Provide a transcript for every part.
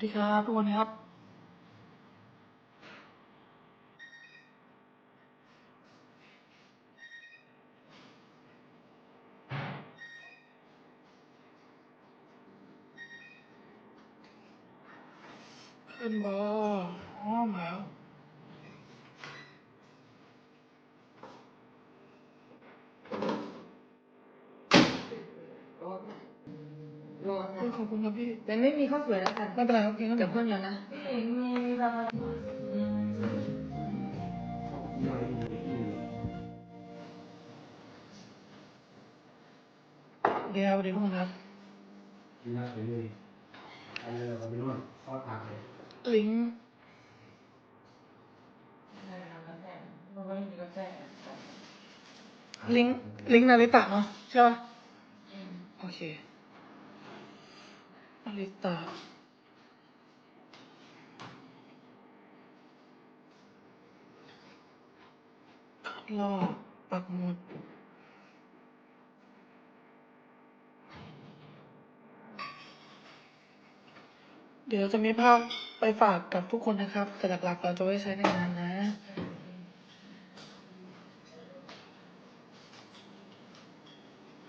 สวัสดีครับทุกคนครับ ขึ้นบออ้อมแล้วรอเฮ้ยขอบคุณครับพี่ แต่ไม่มีข้าวสวยแล้วค่ะ ไม่เป็นไรครับกินข้าวเหนีเดี๋ยยววเพิ่มแล้วนะมีประมาณอืมเดี๋ยวสวัสดีทุกคนครับ กินยาไปเลยไปเลยเราไปนวดข้อตากเลยลิงก์มันไม่มีกาแฟลิงก์ลิงก์นาริตะเนาะใช่ป่ะโอเคนาริตะ รอปักหมุดเดี๋ยวจะมีภาพไปฝากกับทุกคนนะครับ แต่หลักๆเราจะไว้ใช้ในงานนะ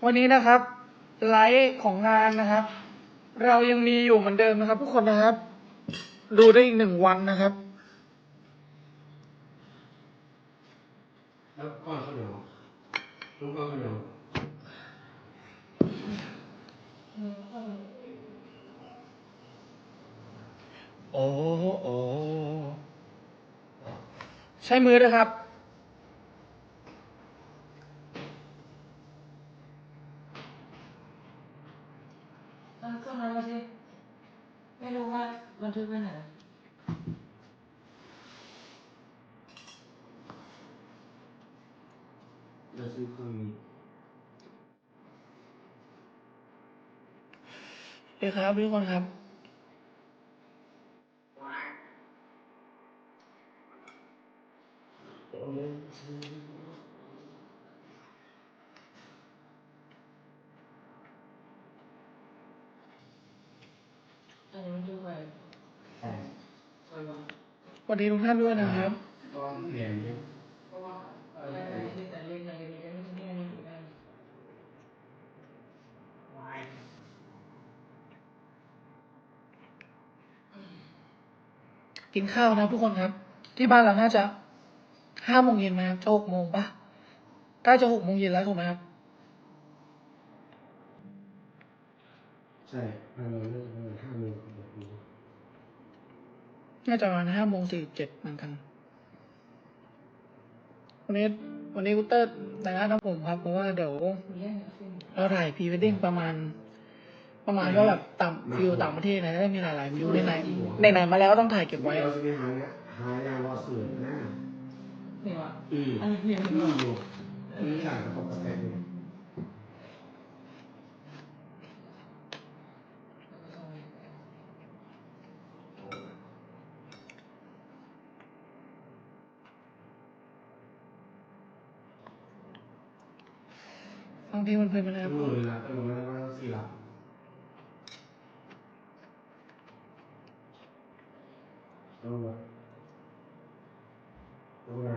วันนี้นะครับไลฟ์ของงานนะครับ เรายังมีอยู่เหมือนเดิมนะครับ ทุกคนนะครับ ดูได้อีกหนึ่งวันนะครับ แล้วก้อนข้าวเหนียวลูกก้อนขนียวโอ้โอ้ใช้มือนะครับ เออก็นั้นมาสิไม่รู้ว่าบันทึกไว้ไหน จะซื้อเครื่องนี้เดี๋ยวครับทุกคนครับ อันนี้มันดูไปใช่ไปบ้างสวัสดีทุกท่านด้วยนะครับก้อนเหรียญนี่ เพราะว่าอะไรที่แต่เรียนอย่างเดียวไม่ใช่ที่นี่อยู่ได้ กินข้าวนะทุกคนครับ ที่บ้านเราน่าจะห้าโมงเย็นไหมครับจะหกโมงปะใกล้จะหกโมงเย็นแล้วถูกไหมครับ ใช่เราเลิกประมาณห้าโมงหกโมงน่าจะประมาณห้าโมงสี่เจ็ดเหมือนกัน วันนี้วันนี้กูเตอร์แต่งหน้าทำผมครับ เพราะว่าเดี๋ยวมีเรื่องอะไรขึ้นเราถ่ายพรีเวดดิ้งประมาณ ประมาณก็แบบต่ำฟิลต่างประเทศนะได้มีหลายๆวิวในไหนในไหนๆมาแล้วก็ต้องถ่ายเก็บไว้เราจะไปหาเนี่ยหายาว่าสื่อหน้านี่วะอืมอันนี้เพียงอืมอยู่นี่หลังกระป๋องกาแฟเลยฟังเพลงมันเพลินๆนะครับมือละแต่มันไม่ได้ว่าสี่หลัก เอาล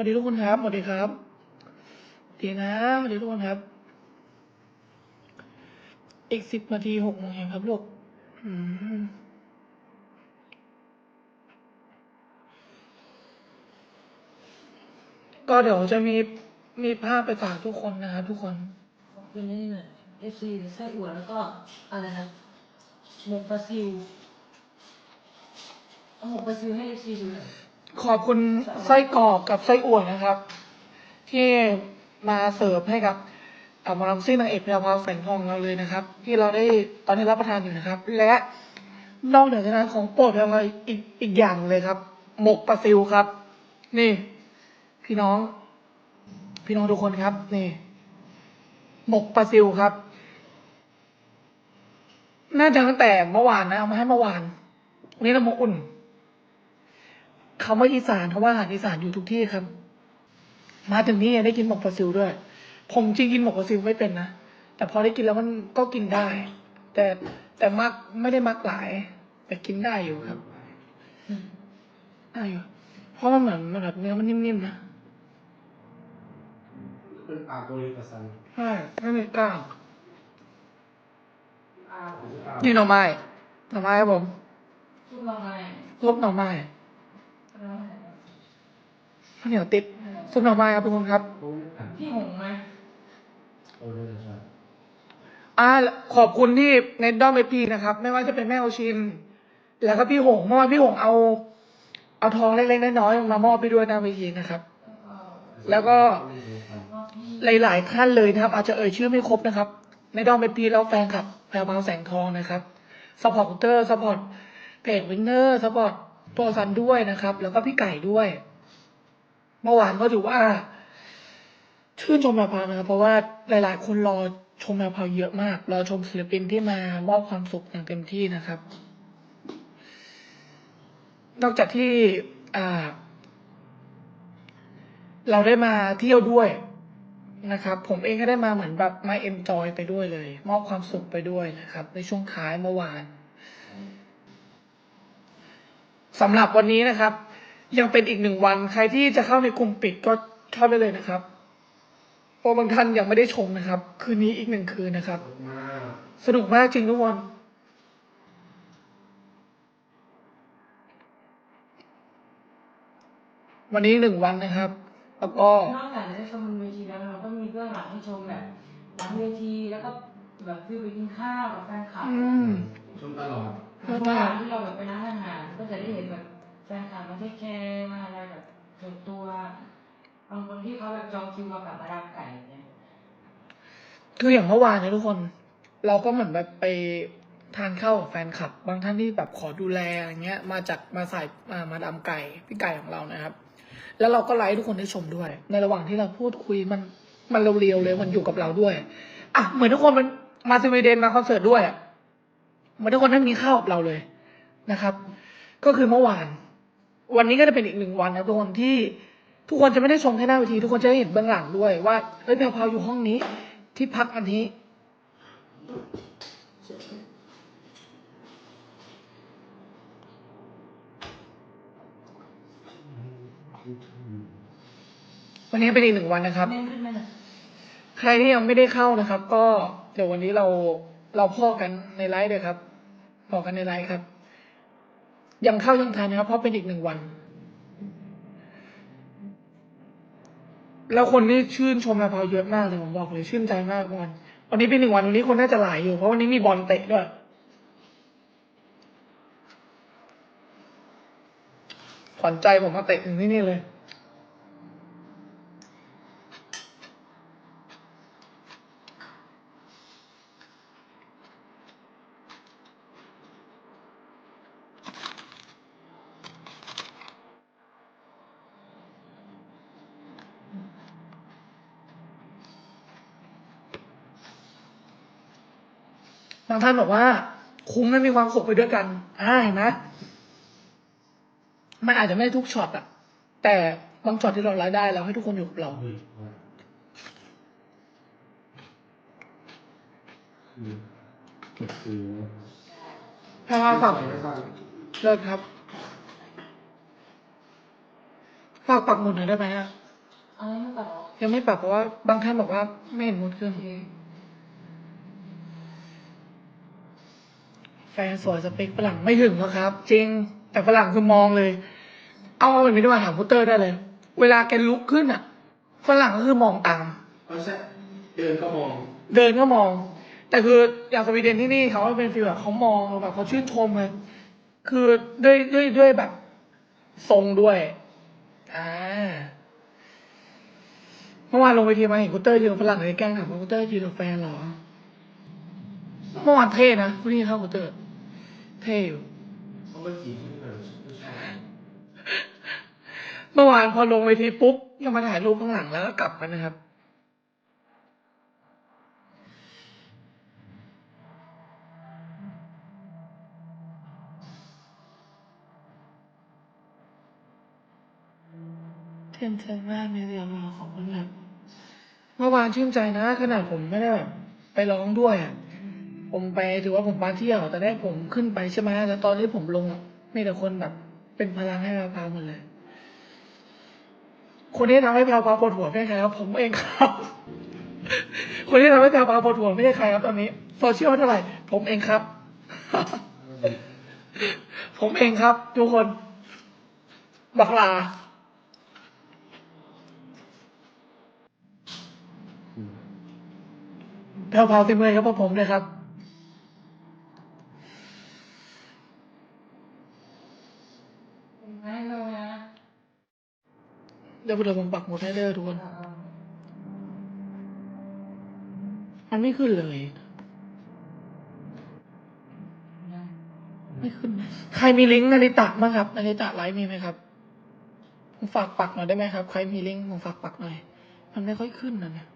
วัสดีทุกคนครับสวัสดีครับดีนะสวัสดีทุกคนครับ อีกสิบนาทีหกโมงเองครับลูกก็เดี๋ยวจะมีมีภาพไปฝากทุกคนนะครับทุกคนเป็นนี่หน่อยเอฟซีไส้อั่วแล้วก็อะไรนะหมกปลาซิวเอาหมกปลาซิวให้เอฟซีดูหน่อย ขอบคุณไส้กรอกกับไส้อั่วนะครับ ที่มาเสิร์ฟให้กับอ่าหมอลำซิ่งนางเอกพรวพาวแสงทองเราเลยนะครับ ที่เราได้ตอนนี้รับประทานอยู่นะครับ และนอกเหนือจากนั้นของโปรดแพรวพราอีกอีกอย่างเลยครับ หมกปลาซิวครับ นี่ พี่น้อง พี่น้องทุกคนครับ นี่ หมกปลาซิวครับ น่าจะตั้งแต่เมื่อวานนะเอามาให้เมื่อวานวันนี้เรามาอุ่น คำว่าอีสานคำว่าอาหารอีสานอยู่ทุกที่ครับ มาถึงนี่ยังได้กินหมกปลาซิวด้วย ผมจริงกินหมกปลาซิวไม่เป็นนะแต่พอได้กินแล้วมันก็กินได้ แต่แต่มักไม่ได้มักหลาย แต่กินได้อยู่ครับอืมได้อยู่เพราะมันเหมือนมันแบบเนื้อมันนิ่มๆนะเป็นปากโกลิปัสสันใช่ไม่มีกล้างอ้าวนี่หน่อไม้หน่อไม้ครับผมพูดว่าไงซุปหน่อไม้แล้ว ข้าวเหนียวติดซุปหน่อไม้ครับทุกคนครับโอ้ยอะพี่หงไหมโอ้ยเลยครับอ่าขอบคุณที่ในด้อมเอพีนะครับ ไม่ว่าจะเป็นแม่โอชิน แล้วก็พี่หงเมื่อวานพี่หงเอา เอาทองเล็กๆน้อยๆมามอบไปด้วยหน้าเวทีนะครับ แล้วก็ว่าพี่หลายๆท่านเลยนะครับ อาจจะเอ่ยชื่อไม่ครบนะครับ ในดอมเอพีแล้วแฟนคลับแพรวพราวแสงทองนะครับสปอร์ตเตอร์สปอร์ตเพจวินเนอร์สปอร์ต ตัวซันด้วยนะครับ แล้วก็พี่ไก่ด้วย เมื่อวานก็ถือว่า ชื่นชมแพรวพาวนะครับเพราะว่าหลาย ๆ คนรอชมแพรวพาวเยอะมาก รอชมศิลปินที่มามอบความสุขอย่างเต็มที่นะครับ นอกจากที่อ่าเราได้มาเที่ยวด้วยนะครับ ผมเองก็ได้มาเหมือนแบบมาเอ็นจอยไปด้วยเลย มอบความสุขไปด้วยนะครับ ในช่วงท้ายเมื่อวาน สำหรับวันนี้นะครับ ยังเป็นอีกหนึ่งวันใครที่จะเข้าในกลุ่มปิดก็เข้าได้เลยนะครับเพราะบางท่านยังไม่ได้ชมนะครับ คืนนี้อีกหนึ่งคืนนะครับมากสนุกมากจริงทุกคนวันนี้หนึ่งวันนะครับ แล้วก็นอกจากจะได้ชมบนเวทีแล้วเราก็มีเบื้องหลังให้ชมแบบหลังเวทีแล้วก็แบบฟิลไปกินข้าวกับแฟนคลับอืมชมตลอด ทุกวันที่เราแบบไปร้านอาหารก็จะได้เห็นแบบแฟนคลับมาเทคแคร์มาอะไรแบบส่วนตัวบางคนที่เขาแบบจองคิวมากับมาดามไก่เนี่ยคืออย่างเมื่อวานนะทุกคน เราก็เหมือนแบบไปทานข้าวกับแฟนคลับบางท่านที่แบบขอดูแลอะไรเงี้ย มาจากมาสายมามาดามไก่พี่ไก่ของเรานะครับ แล้วเราก็ไลฟ์ทุกคนได้ชมด้วย ในระหว่างที่เราพูดคุยมันมันเรียวๆเลยมันอยู่กับเราด้วย อะเหมือนทุกคนมันมาสวีเดนมาคอนเสิร์ตด้วยอะ เหมือนทุกคนได้มีข้าวกับเราเลยนะครับ ก็คือเมื่อวาน วันนี้ก็จะเป็นอีกหนึ่งวันนะทุกคนที่ทุกคนจะไม่ได้ชมแค่หน้าเวที ทุกคนจะได้เห็นเบื้องหลังด้วยว่าเฮ้ยแพรวพราอยู่ห้องนี้ ที่พักอันนี้ วันนี้เป็นอีกหนึ่งวันนะครับ ใครที่ยังไม่ได้เข้านะครับ ก็เดี๋ยววันนี้เราเราพ่อกันในไลฟ์เลยครับ พอกันในไลฟ์ครับ ยังเข้ายังทันนะครับ เพราะเป็นอีกหนึ่งวัน แล้วคนที่ชื่นชมแพรวพาวเยอะมากเลยผมบอกเลยชื่นใจมากวันวันนี้เป็นหนึ่งวันวันนี้คนน่าจะหลายอยู่ เพราะวันนี้มีบอลเตะด้วยขวัญใจผมมาเตะถึงที่นี่เลย บางท่านบอกว่า คุ้มและมีความสุขไปด้วยกันอ่าเห็นไหมมันอาจจะไม่ได้ทุกช็อตอะแต่บางช็อตที่เราไลฟ์ได้เราให้ทุกคนอยู่กับเราเฮ้ยคือคือแพรว่าฝากไม่ฟังเลิกครับฝากปักหมุดหน่อยได้ไหมอะอะไรไม่ตัดหรอยังไม่ปักเพราะว่าบางท่านบอกว่าไม่เห็นหมุดขึ้น โอเค แฟนสวยสเปคฝรั่งไม่ถึงหรอกครับ จริงแต่ฝรั่งคือมองเลย เอาแบบนี้ดีกว่าถามพุตเตอร์ได้เลย เวลาแกลุกขึ้นอะฝรั่งก็คือมองตามเอาใช่เดินก็มองเดินก็มอง แต่คืออย่างสวีเดนที่นี่เขาเป็นฟีลแบบเขามองแบบเขาชื่นชมเลยคือด้วยด้วยด้วยแบบ ทรงด้วยอ่าเมื่อวานลงไปทีมาเห็นกูเตอร์ยืนกับฝรั่งเลยแกล้งถามว่ากูเตอร์ยืนกับแฟนเหรอเมื่อวานเท่นะผู้นี้เข้ากูเตอร์ เท่อยู่เขาไม่จีบไม่เลยไม่ชอบเมื่อวานพอลงไปทีปุ๊บยังมาถ่ายรูปข้างหลังแล้วก็กลับกันนะครับเทียนใจมากเลยเดียวมาขอบคุณครับเมื่อวานชื่นใจนะ ขนาดผมไม่ได้แบบไปร้องด้วยอะ ผมไปถือว่าผมมาเที่ยวแต่ได้ผมขึ้นไปใช่ไหมแต่ตอนที่ผมลงมีแต่คนแบบ เป็นพลังให้เราพาหมดเลย คนที่ทำให้แพรวพาปวดหัวไม่ใช่ใครครับ ผมเองครับ คนที่ทำให้แพรวพาปวดหัวไม่ใช่ใครครับ ตอนนี้โซเชียลเท่าไหร่ผมเองครับ ผมเองครับ ทุกคน บักลาแพรวพาวเต็มเลยครับพวกผมเลยครับ ไม่เลยนะ เดี๋ยวเราผมปักหมดให้เลยทุกคนเอาเอามันไม่ขึ้นเลยนะไม่ขึ้น ใครมีลิงก์นาริตะบ้างครับนาริตะไลฟ์มีไหมครับ ผมฝากปักหน่อยได้ไหมครับ ใครมีลิงก์ผมฝากปักหน่อย มันไม่ค่อยขึ้นนะเนี่ย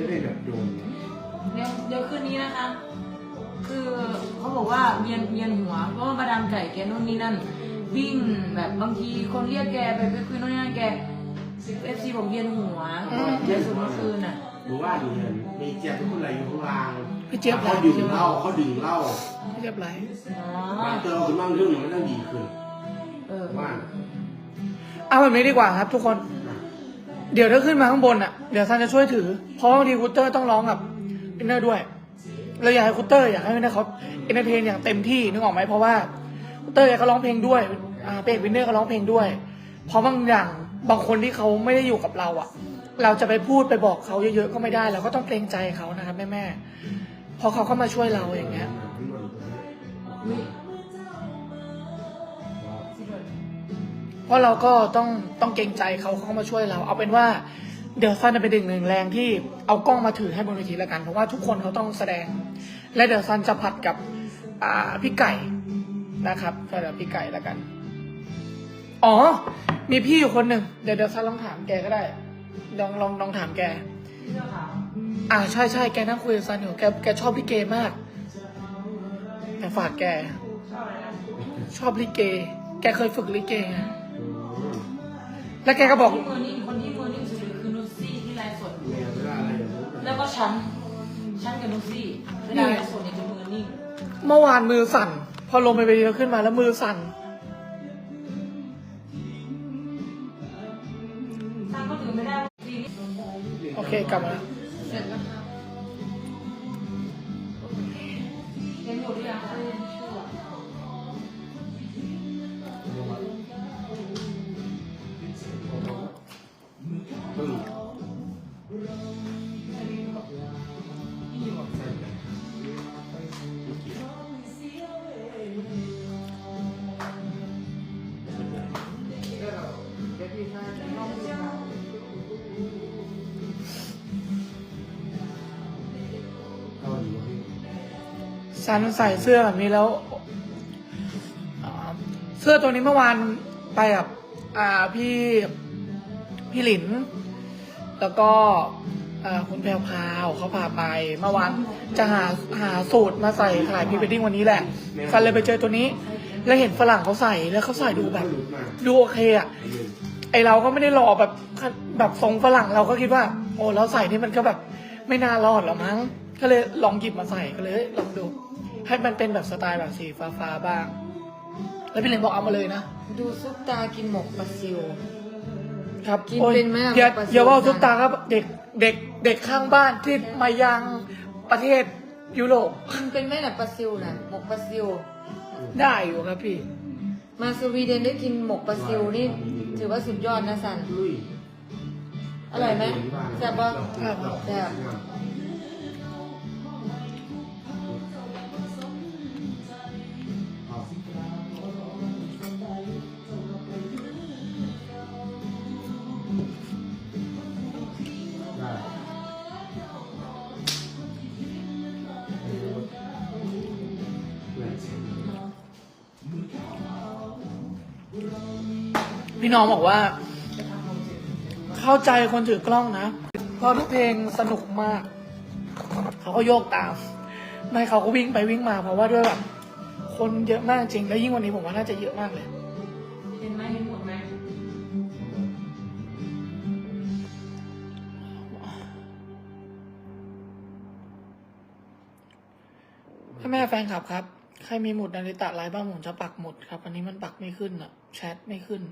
ไม่ได้แบบโดนเดี๋ยวเดี๋ยวคืนนี้นะคะ คือเขาบอกว่าเมียนเมียนหัวเพราะว่ามาดามไก่แกนู่นนี่นั่น วิ่งแบบบางทีคนเรียกแกไปไปคุยนู่นนี่นั่นแกเอฟซีบอกเวียนหัวอืมเดี๋ยวสุดเมื่อคืนน่ะหรือว่าอยู่เนี่ยมีเจี๊ยบทุกคนอะไรอยู่ข้างล่างพี่เจี๊ยบเขาดื่มเหล้าเขาดื่มเหล้าไม่เรียบร้อยอ๋อมาเจอคุณบ้างเรื่องหนึ่งมันต้องดีขึ้นเออว่าเอาแบบนี้ดีกว่าครับทุกคน เดี๋ยวถ้าขึ้นมาข้างบนอะ เดี๋ยวซันจะช่วยถือ เพราะบางทีคูเตอร์ต้องร้องกับอินเนอร์ด้วย เราอยากให้คูเตอร์อยากให้อินเนอร์เขาเอนเตอร์เทนอย่างเต็มที่นึกออกไหมเพราะว่าคูเตอร์อยากเขาร้องเพลงด้วยอ่าเปกวินเนอร์เขาร้องเพลงด้วย เพราะบางอย่างบางคนที่เขาไม่ได้อยู่กับเราอะ เราจะไปพูดไปบอกเขาเยอะๆก็ไม่ได้ เราก็ต้องเกรงใจเขานะครับแม่ๆพอเขาเข้ามาช่วยเราอย่างเงี้ย ราะเราก็ต้องต้องเกรงใจเขาเขามาช่วยเรา เอาเป็นว่าเดี๋ยวซันจะเป็นหนึ่งหนึ่งแรงที่เอากล้องมาถือให้บนเวทีแล้วกันเพราะว่าทุกคนเขาต้องแสดง และเดี๋ยวซันจะผัดกับอ่าพี่ไก่นะครับผัดกับพี่ไก่แล้วกัน อ๋อ มีพี่อยู่คนหนึ่งเดี๋ยวเดี๋ยวซันลองถามแกก็ได้ลองลองลองถามแกอ่าใช่ใช่แกนั่งคุยกับซันอยู่แกแกชอบลิเกมากแต่ฝากแกชอบอะไรนะชอบลิเก แกเคยฝึกลิเกไง แล้วแกก็บอก ที่มือนิ่งคนที่มือนิ่งสุดคือนุชซี่ที่ไลฟ์สดเมียไม่ได้อะไรอย่างนี้แล้วก็ฉัน ฉันกับนุชซี่เวลาไลฟ์สดเนี่ยจะมือนิ่ง เมื่อวานมือสั่น พอลงไปเวทีแล้วขึ้นมาแล้วมือสั่นถ้าก็ถือไม่ได้ทีนี้โอเคกลับมา ซันใส่เสื้อแบบนี้แล้วเสื้อตัวนี้เมื่อวานไปกับพี่พี่หลิน แล้วก็คุณแพรวพาวเขาพาไปเมื่อวานจะหาหาสูตรมาใส่ถ่ายพรีเวดดิ้งวันนี้แหละซันเลยไปเจอตัวนี้ แล้วเห็นฝรั่งเขาใส่แล้วเขาใส่ดูแบบ ดูโอเคอะไอเรื่องไอเราก็ไม่ได้หล่อแบบแบบทรงฝรั่งเราก็คิดว่า โอ้เราใส่นี่มันก็แบบไม่น่ารอดหรอกมั้งก็เลยลองหยิบมาใส่ก็เลยลองดู ให้มันเป็นแบบสไตล์แบบสีฟ้าๆบ้าง แล้วพี่เลนบอกเอามาเลยนะ ดูซุปตากินหมกปลาซิว ครับกินโอ้ยเป็นไหมอะอย่าปลาซิวอย่าว่าทุกตาครับเด็กเด็กเด็กข้างบ้านที่มายังประเทศยุโรปกินเป็นไหมน่ะปลาซิวน่ะหมกปลาซิว ได้อยู่ครับพี่ มาสวีเดนได้กินหมกปลาซิวนี่ถือว่าสุดยอดนะสันลุยอร่อยไหมแซ่บปะครับแซ่บ พี่น้องบอกว่า เข้าใจคนถือกล้องนะเพราะทุกเพลงสนุกมาก เขาก็โยกตามไม่เขาก็วิ่งไปวิ่งมาเพราะว่าด้วยแบบคนเยอะมากจริง แล้วยิ่งวันนี้ผมว่าน่าจะเยอะมากเลยเห็นไหมเห็นหมดไหมพ่อแม่แฟนคลับครับ ใครมีหมุดนาริตะไลน์บ้างผมจะปักหมุดครับ อันนี้มันปักไม่ขึ้นอะแชทไม่ขึ้น